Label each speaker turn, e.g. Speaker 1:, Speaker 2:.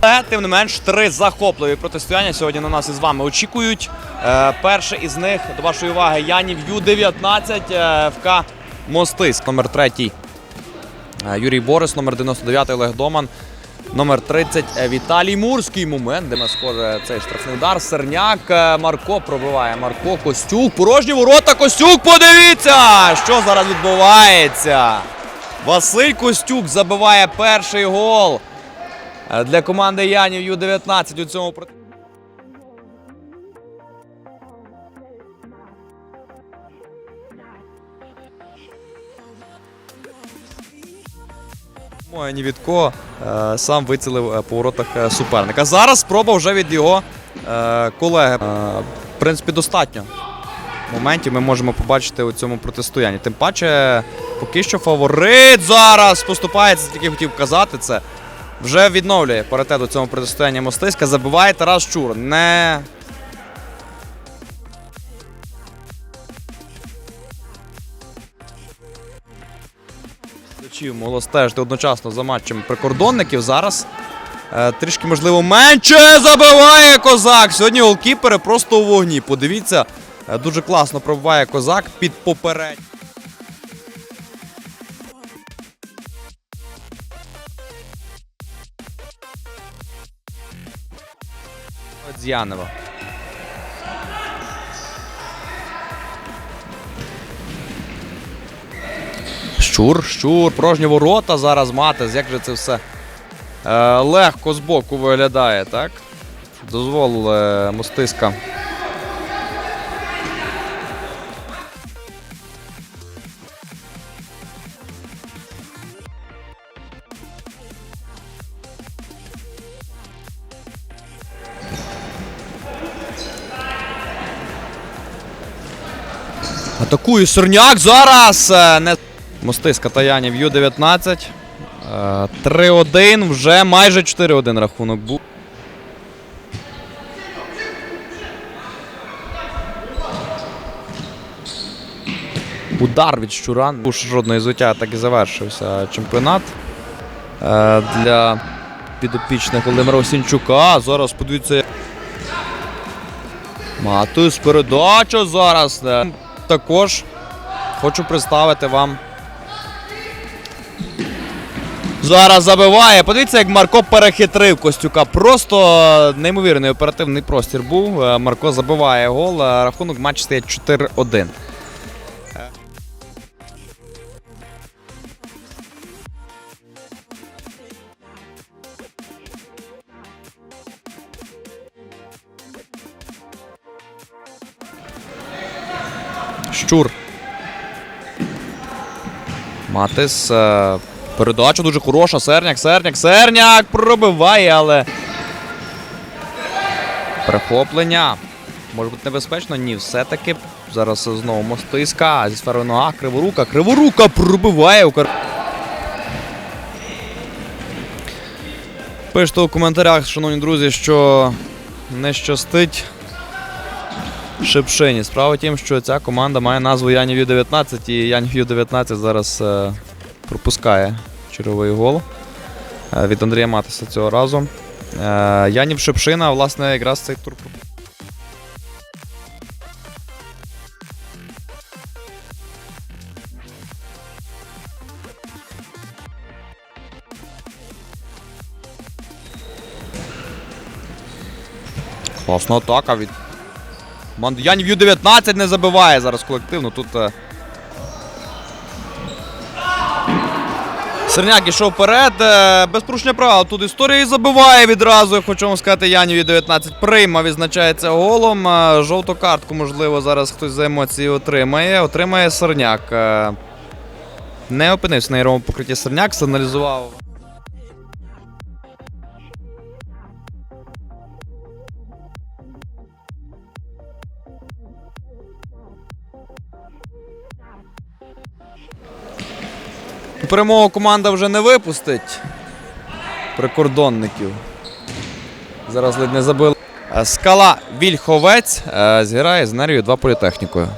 Speaker 1: Але, тим не менш, три захопливі протистояння сьогодні на нас із вами очікують. Е, перше із них, до вашої уваги, Янів Ю-19 е, ФК Мостиськ. Номер третій е, Юрій Борис, номер 99 Олег Доман. Номер 30 е, Віталій Мурський. Момент, де ми схоже цей штрафний удар. Серняк е, Марко пробиває. Марко Костюк. Порожні ворота. Костюк. Подивіться, що зараз відбувається. Василь Костюк забиває перший гол для команди Янів Ю-19 у цьому проти. Нівідко е, сам вицілив е, по воротах е, суперника. Зараз спроба вже від його е, колеги. Е, в принципі, достатньо. Моментів ми можемо побачити у цьому протистоянні. Тим паче, поки що фаворит зараз поступається, тільки хотів казати це. Вже відновлює паритет у цьому протистоянні Мостиська. Забиває Тарас Чур. Не могло стежити одночасно за матчем прикордонників. Зараз е, трішки, можливо, менше забиває козак. Сьогодні голкіпери просто у вогні. Подивіться, е, дуже класно пробиває козак під попередньо. Дзянова. Щур, щур, порожні ворота зараз Матес. Як же це все е, легко збоку виглядає, так? Дозволили мостиска. Атакує Сорняк зараз. е, Не... Мостиска Таянів Ю-19. Е, 3-1, вже майже 4-1 рахунок був. Удар від Щуран. Уж жодної зуття так і завершився чемпіонат. Е, Для підопічних Володимира Осінчука. Зараз подивіться. Матус передача зараз. Е, Також хочу представити вам. Зараз забиває. Подивіться, як Марко перехитрив Костюка. Просто неймовірний оперативний простір був. Е, Марко забиває гол. Е, Рахунок матч стає 4-1. Щур. Матис. е, Передача дуже хороша. Серняк, Серняк, Серняк пробиває, але. Перехоплення. Може бути небезпечно? Ні, все-таки. Зараз знову мостиска. Зі сферою нога. Криворука. Криворука пробиває. Пишете у коментарях, шановні друзі, що не щастить Шипшині. Справа в тім, що ця команда має назву Янів Ю-19, і Янів Ю-19 зараз е, пропускає черговий гол е, від Андрія Матиса цього разу. Е, Янів Шипшина, власне, якраз цей тур. Класна атака від Команда Янів Ю-19 не забиває зараз колективно. Тут. е, Серняк ішов вперед. е, Без порушення права. Тут історія і забиває відразу. Я Хочу вам сказати, Янів Ю-19 прийма, відзначається голом. Е, Жовту картку, можливо, зараз хтось за емоції отримає. Отримає Серняк. Не опинився на ігровому покритті Серняк, сигналізував. Перемогу команда вже не випустить прикордонників. Зараз ледь не забили. Е, Скала Вільховець е, зіграє з Нервію 2 політехнікою.